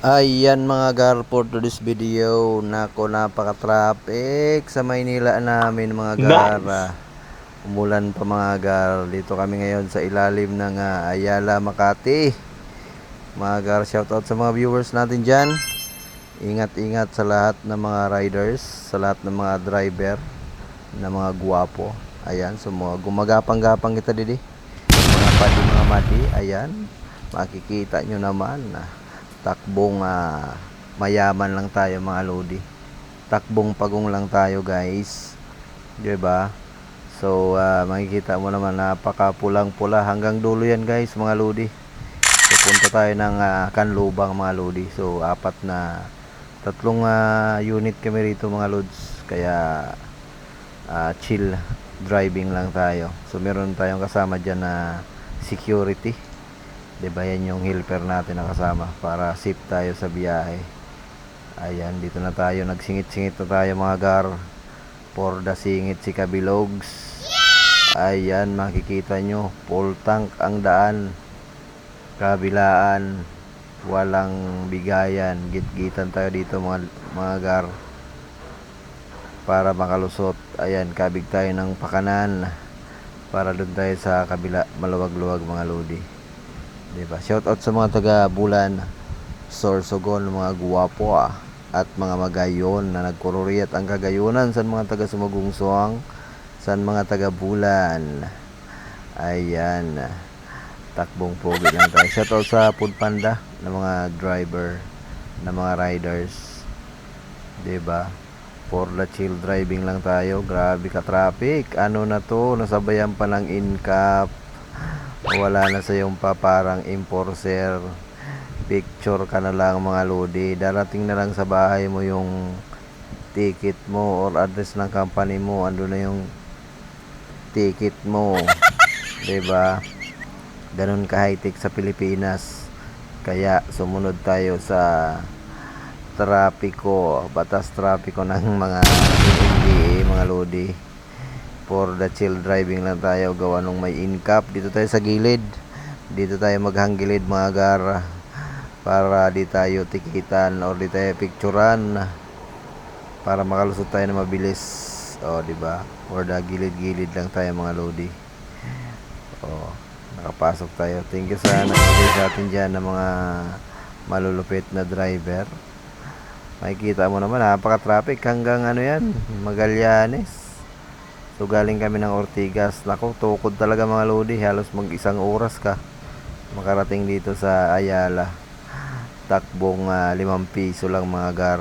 Ayan mga gar for today's video. Nako napaka-traffic sa Maynila namin mga gar. Nice. Umulan pa mga gar. Dito kami ngayon sa ilalim ng ah, Ayala Makati. Mga gar shoutout sa mga viewers natin dyan. Ingat-ingat sa lahat ng mga riders Sa lahat ng mga driver Na mga guwapo Ayan so mga gumagapang-gapang kita didi. Mga padi mga madi ayan. Makikita nyo naman ah, takbong ah, mayaman lang tayo mga lodi. Takbong pagong lang tayo guys. Di ba? So ah, makikita mo naman napaka pulang pula hanggang dulo yan guys mga lodi. Pupunta tayo ng ah, Kanlubang mga lodi. So apat na tatlong ah, unit kami rito mga lods. Kaya ah, chill driving lang tayo. So meron tayong kasama diyan na security. 'Di ba yan yung helper natin na kasama para safe tayo sa biyahe. Ayan, dito na tayo nagsingit-singit na tayo mga gar. For the singit si Kabilogs. Ayan, makikita nyo, full tank ang daan. Kabilaan, walang bigayan. Gitgitan tayo dito mga, mga gar para makalusot. Ayan, kabig tayo ng pakanan para doon tayo sa kabila maluwag-luwag mga lodi. 'Di ba? Shout out sa mga taga Bulan, Sorsogon, mga guwapo ah, at mga magayon na nagkururiyat ang kagayunan sa mga taga Sumagungsuang, sa mga taga Bulan. Ayan. Takbong pogi lang tayo. Shout out sa Food Panda na mga driver, na mga riders. 'Di ba? For the chill driving lang tayo. Grabe ka traffic. Ano na to? Nasabayan pa ng in-cap. Wala na sa yung pa parang enforcer. Picture ka na lang mga lodi. Darating na lang sa bahay mo yung ticket mo or address ng company mo. Ando na yung ticket mo. 'Di ba? Ganun ka high-tech sa Pilipinas. Kaya sumunod tayo sa trapiko, batas trapiko ng mga mga lodi. For the chill driving lang tayo, gawa nung may in-cap. Dito tayo sa gilid. Dito tayo maghanggilid mga gara. Para di tayo tikitan or di tayo picturean. Para makalusot tayo na mabilis. O, di ba? For the gilid-gilid lang tayo mga lodi. O, nakapasok tayo. Thank you sa nagbigay sa atin dyan ng mga malulupit na driver. Makikita mo naman, napaka-traffic hanggang ano yan, Magallanes. So galing kami ng Ortigas. Nako, tukod talaga mga lodi. Halos mag isang oras ka makarating dito sa Ayala. Takbong ah, limang piso lang mga gar.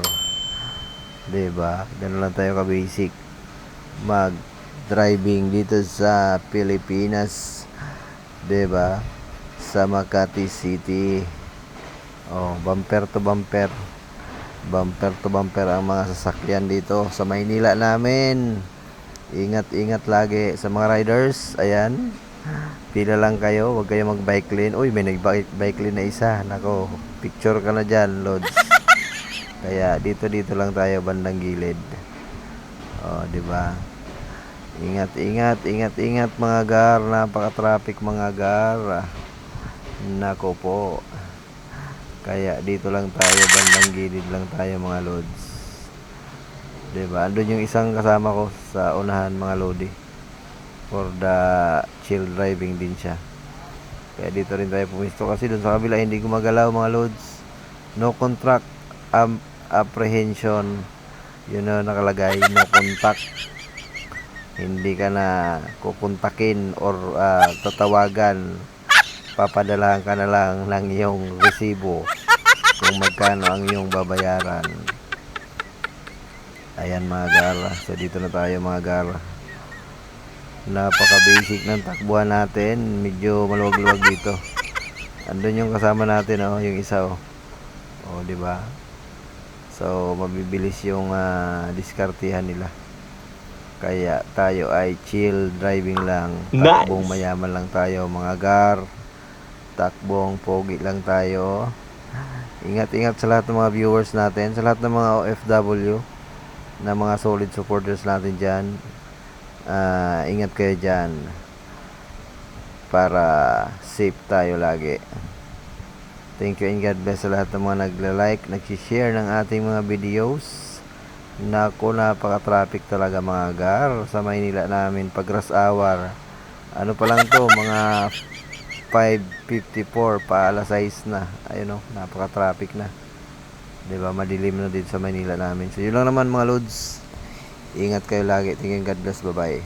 ba? Ganun lang tayo ka-basic. Mag driving dito sa Pilipinas. ba? Sa Makati City. Oh, bumper to bumper bumper to bumper ang mga sasakyan dito sa Maynila namin. Ingat-ingat lagi sa mga riders. Ayan. Pila lang kayo, huwag kayo mag-bike lane. Uy, may nag-bike bike lane na isa. Nako, picture ka na dyan, Lods. Kaya dito dito lang tayo bandang gilid. Oh, di ba? Ingat, ingat, ingat, ingat mga gar. Napaka-traffic mga gar. Nako po. Kaya dito lang tayo, bandang gilid lang tayo mga lods. 'Di ba? Andun yung isang kasama ko sa unahan mga lodi. For the chill driving din siya. Kaya dito rin tayo pumisto kasi doon sa kabila hindi gumagalaw mga lods. No contract am- apprehension. Yun na nakalagay, no contact. Hindi ka na kukontakin or ah, tatawagan papadalahan ka na lang ng iyong resibo kung magkano ang iyong babayaran. Ayan mga gara. So dito na tayo mga gara. Napaka-basic ng takbuhan natin. Medyo maluwag-luwag dito. Andun yung kasama natin oh, yung isa oh. Oh, di ba? So mabibilis yung ah, diskartihan nila. Kaya tayo ay chill driving lang. Nice. Takbong mayaman lang tayo mga gar takbong pogi lang tayo. Ingat-ingat sa lahat ng mga viewers natin, sa lahat ng mga OFW, na mga solid supporters natin dyan. Ah, ingat kayo dyan. Para safe tayo lagi. Thank you and God bless sa lahat ng mga nagla-like, nag-share ng ating mga videos. Nako, napaka-traffic talaga mga gar sa Maynila namin pag rush hour. Ano pa lang to, mga 5.54 pa alas 6 na. Ayun o, napaka-traffic na. 'Di ba Madilim na dito sa Maynila namin. So, yun lang naman mga lods. Ingat kayo lagi. And God bless. Bye-bye.